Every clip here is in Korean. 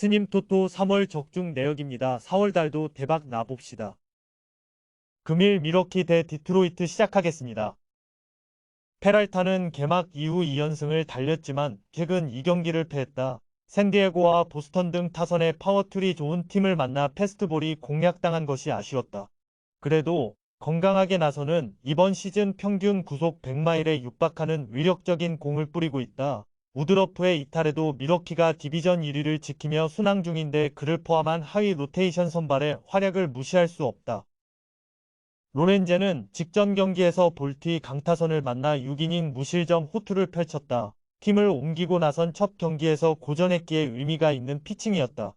스님 토토 3월 적중 내역입니다. 4월달도 대박 나봅시다. 금일 미러키 대 디트로이트 시작하겠습니다. 페랄타는 개막 이후 2연승을 달렸지만 최근 2경기를 패했다. 샌디에고와 보스턴 등 타선의 파워툴이 좋은 팀을 만나 패스트볼이 공략당한 것이 아쉬웠다. 그래도 건강하게 나서는 이번 시즌 평균 구속 100마일에 육박하는 위력적인 공을 뿌리고 있다. 우드러프의 이탈에도 미러키가 디비전 1위를 지키며 순항 중인데 그를 포함한 하위 로테이션 선발의 활약을 무시할 수 없다. 로렌제는 직전 경기에서 볼티 강타선을 만나 6이닝 무실점 호투를 펼쳤다. 팀을 옮기고 나선 첫 경기에서 고전했기에 의미가 있는 피칭이었다.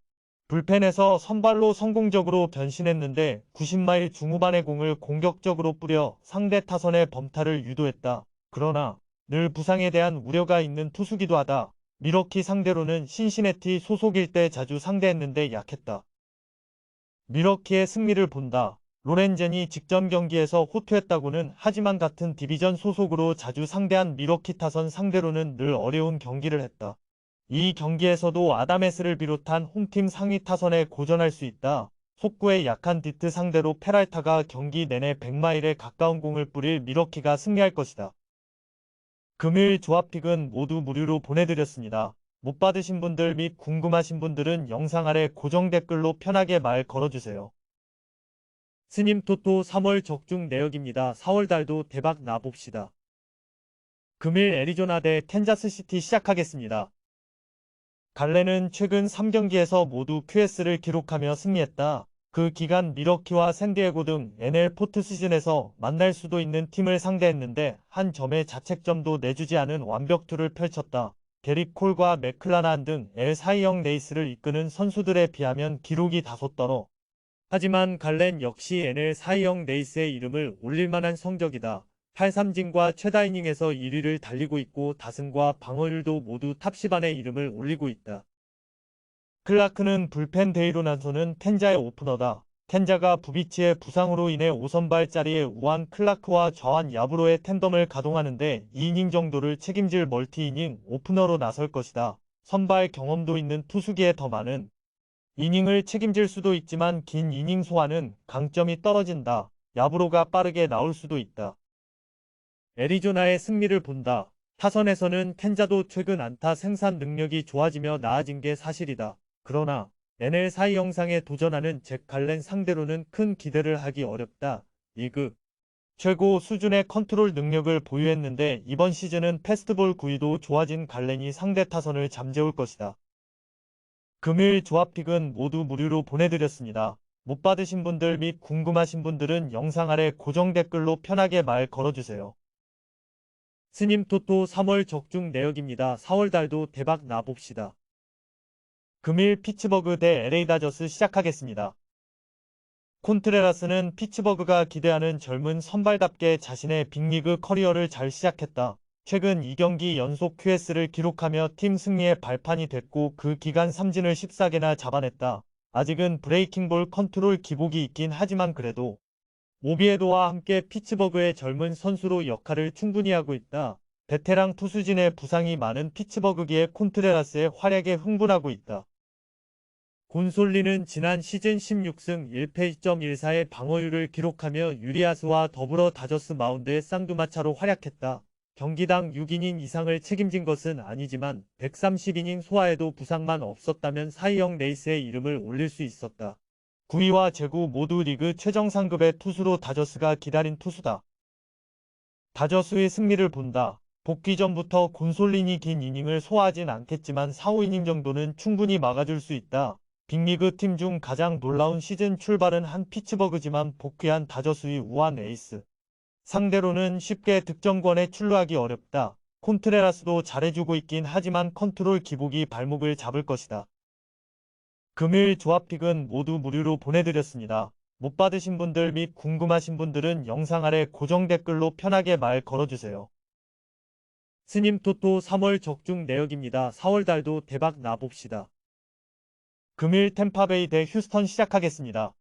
불펜에서 선발로 성공적으로 변신했는데 90마일 중후반의 공을 공격적으로 뿌려 상대 타선의 범타를 유도했다. 그러나 늘 부상에 대한 우려가 있는 투수기도 하다. 미러키 상대로는 신시내티 소속일 때 자주 상대했는데 약했다. 미러키의 승리를 본다. 로렌젠이 직전 경기에서 호투했다고는 하지만 같은 디비전 소속으로 자주 상대한 미러키 타선 상대로는 늘 어려운 경기를 했다. 이 경기에서도 아다메스를 비롯한 홈팀 상위 타선에 고전할 수 있다. 속구에 약한 디트 상대로 페랄타가 경기 내내 100마일에 가까운 공을 뿌릴 미러키가 승리할 것이다. 금일 조합픽은 모두 무료로 보내드렸습니다. 못 받으신 분들 및 궁금하신 분들은 영상 아래 고정 댓글로 편하게 말 걸어주세요. 스님 토토 3월 적중 내역입니다. 4월 달도 대박 나봅시다. 금일 애리조나 대 캔자스시티 시작하겠습니다. 갈레는 최근 3경기에서 모두 QS를 기록하며 승리했다. 그 기간 미러키와 샌디에고 등 NL 포트 시즌에서 만날 수도 있는 팀을 상대했는데 한 점의 자책점도 내주지 않은 완벽투를 펼쳤다. 게릭 콜과 맥클라난 등 L 사이형 레이스를 이끄는 선수들에 비하면 기록이 다소 떨어. 하지만 갈렌 역시 NL 사이형 레이스의 이름을 올릴 만한 성적이다. 8삼진과 최다 이닝에서 1위를 달리고 있고 다승과 방어율도 모두 탑10안에 이름을 올리고 있다. 클라크는 불펜 데이로 나서는 텐자의 오프너다. 텐자가 부비치의 부상으로 인해 5선발 자리에 우한 클라크와 좌완 야브로의 텐덤을 가동하는데 2이닝 정도를 책임질 멀티이닝 오프너로 나설 것이다. 선발 경험도 있는 투수기에 더 많은 이닝을 책임질 수도 있지만 긴 이닝 소화는 강점이 떨어진다. 야브로가 빠르게 나올 수도 있다. 애리조나의 승리를 본다. 타선에서는 텐자도 최근 안타 생산 능력이 좋아지며 나아진 게 사실이다. 그러나 NL 사이 영상에 도전하는 잭 갈렌 상대로는 큰 기대를 하기 어렵다. 리그 최고 수준의 컨트롤 능력을 보유했는데 이번 시즌은 패스트볼 구위도 좋아진 갈렌이 상대 타선을 잠재울 것이다. 금일 조합픽은 모두 무료로 보내드렸습니다. 못 받으신 분들 및 궁금하신 분들은 영상 아래 고정 댓글로 편하게 말 걸어주세요. 스님 토토 3월 적중 내역입니다. 4월달도 대박 나봅시다. 금일 피츠버그 대 LA 다저스 시작하겠습니다. 콘트레라스는 피츠버그가 기대하는 젊은 선발답게 자신의 빅리그 커리어를 잘 시작했다. 최근 2경기 연속 QS를 기록하며 팀 승리의 발판이 됐고 그 기간 삼진을 14개나 잡아냈다. 아직은 브레이킹볼 컨트롤 기복이 있긴 하지만 그래도 오비에도와 함께 피츠버그의 젊은 선수로 역할을 충분히 하고 있다. 베테랑 투수진의 부상이 많은 피츠버그기에 콘트레라스의 활약에 흥분하고 있다. 곤솔리는 지난 시즌 16승 1패.14의 방어율을 기록하며 유리아스와 더불어 다저스 마운드의 쌍두마차로 활약했다. 경기당 6이닝 이상을 책임진 것은 아니지만 130이닝 소화에도 부상만 없었다면 사이형 레이스의 이름을 올릴 수 있었다. 9위와 제구 모두 리그 최정 상급의 투수로 다저스가 기다린 투수다. 다저스의 승리를 본다. 복귀 전부터 곤솔린이 긴 이닝을 소화하진 않겠지만 4, 5이닝 정도는 충분히 막아줄 수 있다. 빅리그 팀 중 가장 놀라운 시즌 출발은 한 피츠버그지만 복귀한 다저스의 우한 에이스. 상대로는 쉽게 득점권에 출루하기 어렵다. 콘트레라스도 잘해주고 있긴 하지만 컨트롤 기복이 발목을 잡을 것이다. 금일 조합픽은 모두 무료로 보내드렸습니다. 못 받으신 분들 및 궁금하신 분들은 영상 아래 고정 댓글로 편하게 말 걸어주세요. 스님 토토 3월 적중 내역입니다. 4월달도 대박 나봅시다. 금일 템파베이 대 휴스턴 시작하겠습니다.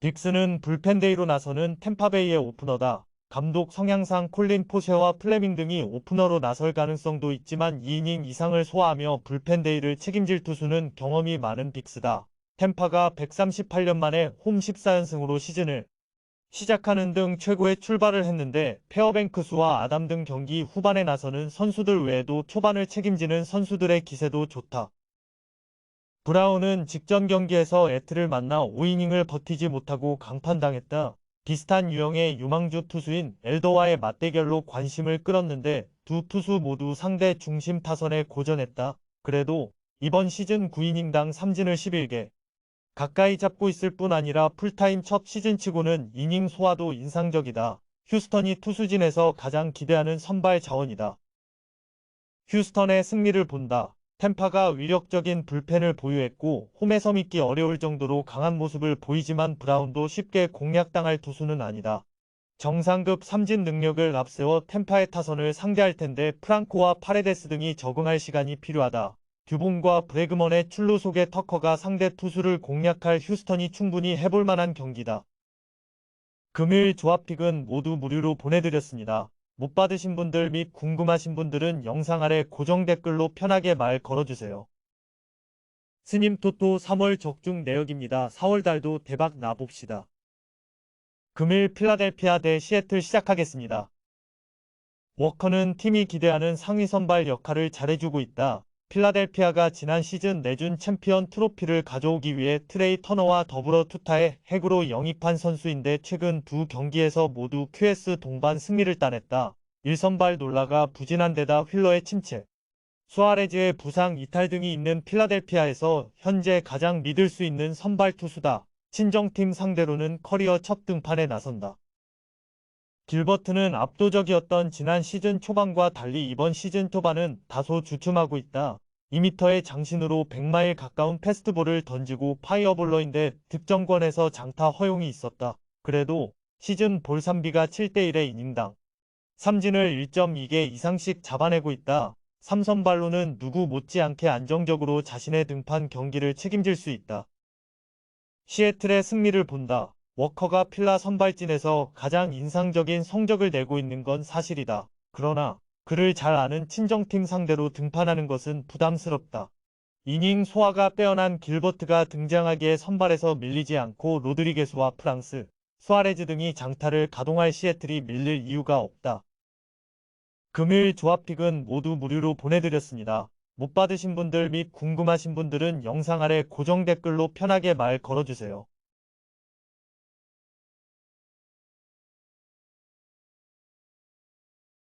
빅스는 불펜데이로 나서는 템파베이의 오프너다. 감독 성향상 콜린 포쉐와 플레밍 등이 오프너로 나설 가능성도 있지만 2이닝 이상을 소화하며 불펜 데이를 책임질 투수는 경험이 많은 빅스다. 템파가 138년 만에 홈 14연승으로 시즌을 시작하는 등 최고의 출발을 했는데 페어뱅크스와 아담 등 경기 후반에 나서는 선수들 외에도 초반을 책임지는 선수들의 기세도 좋다. 브라운은 직전 경기에서 에트를 만나 5이닝을 버티지 못하고 강판당했다. 비슷한 유형의 유망주 투수인 엘더와의 맞대결로 관심을 끌었는데 두 투수 모두 상대 중심 타선에 고전했다. 그래도 이번 시즌 9이닝당 3진을 11개 가까이 잡고 있을 뿐 아니라 풀타임 첫 시즌치고는 이닝 소화도 인상적이다. 휴스턴이 투수진에서 가장 기대하는 선발 자원이다. 휴스턴의 승리를 본다. 템파가 위력적인 불펜을 보유했고 홈에서 믿기 어려울 정도로 강한 모습을 보이지만 브라운도 쉽게 공략당할 투수는 아니다. 정상급 삼진 능력을 앞세워 템파의 타선을 상대할 텐데 프랑코와 파레데스 등이 적응할 시간이 필요하다. 듀봉과 브레그먼의 출루 속의 터커가 상대 투수를 공략할 휴스턴이 충분히 해볼 만한 경기다. 금일 조합픽은 모두 무료로 보내드렸습니다. 못 받으신 분들 및 궁금하신 분들은 영상 아래 고정 댓글로 편하게 말 걸어주세요. 스님 토토 3월 적중 내역입니다. 4월 달도 대박 나봅시다. 금일 필라델피아 대 시애틀 시작하겠습니다. 워커는 팀이 기대하는 상위 선발 역할을 잘해주고 있다. 필라델피아가 지난 시즌 내준 챔피언 트로피를 가져오기 위해 트레이 터너와 더불어 투타에 핵으로 영입한 선수인데 최근 두 경기에서 모두 QS 동반 승리를 따냈다. 1선발 놀라가 부진한 데다 휠러의 침체, 수아레즈의 부상 이탈 등이 있는 필라델피아에서 현재 가장 믿을 수 있는 선발 투수다. 친정팀 상대로는 커리어 첫 등판에 나선다. 길버트는 압도적이었던 지난 시즌 초반과 달리 이번 시즌 초반은 다소 주춤하고 있다. 2m의 장신으로 100마일 가까운 패스트볼을 던지고 파이어볼러인데 득점권에서 장타 허용이 있었다. 그래도 시즌 볼 3비가 7대1의 이닝당 삼진을 1.2개 이상씩 잡아내고 있다. 삼선발로는 누구 못지않게 안정적으로 자신의 등판 경기를 책임질 수 있다. 시애틀의 승리를 본다. 워커가 필라 선발진에서 가장 인상적인 성적을 내고 있는 건 사실이다. 그러나 그를 잘 아는 친정팀 상대로 등판하는 것은 부담스럽다. 이닝 소화가 빼어난 길버트가 등장하기에 선발에서 밀리지 않고 로드리게스와 프랑스, 수아레즈 등이 장타를 가동할 시애틀이 밀릴 이유가 없다. 금일 조합픽은 모두 무료로 보내드렸습니다. 못 받으신 분들 및 궁금하신 분들은 영상 아래 고정 댓글로 편하게 말 걸어주세요.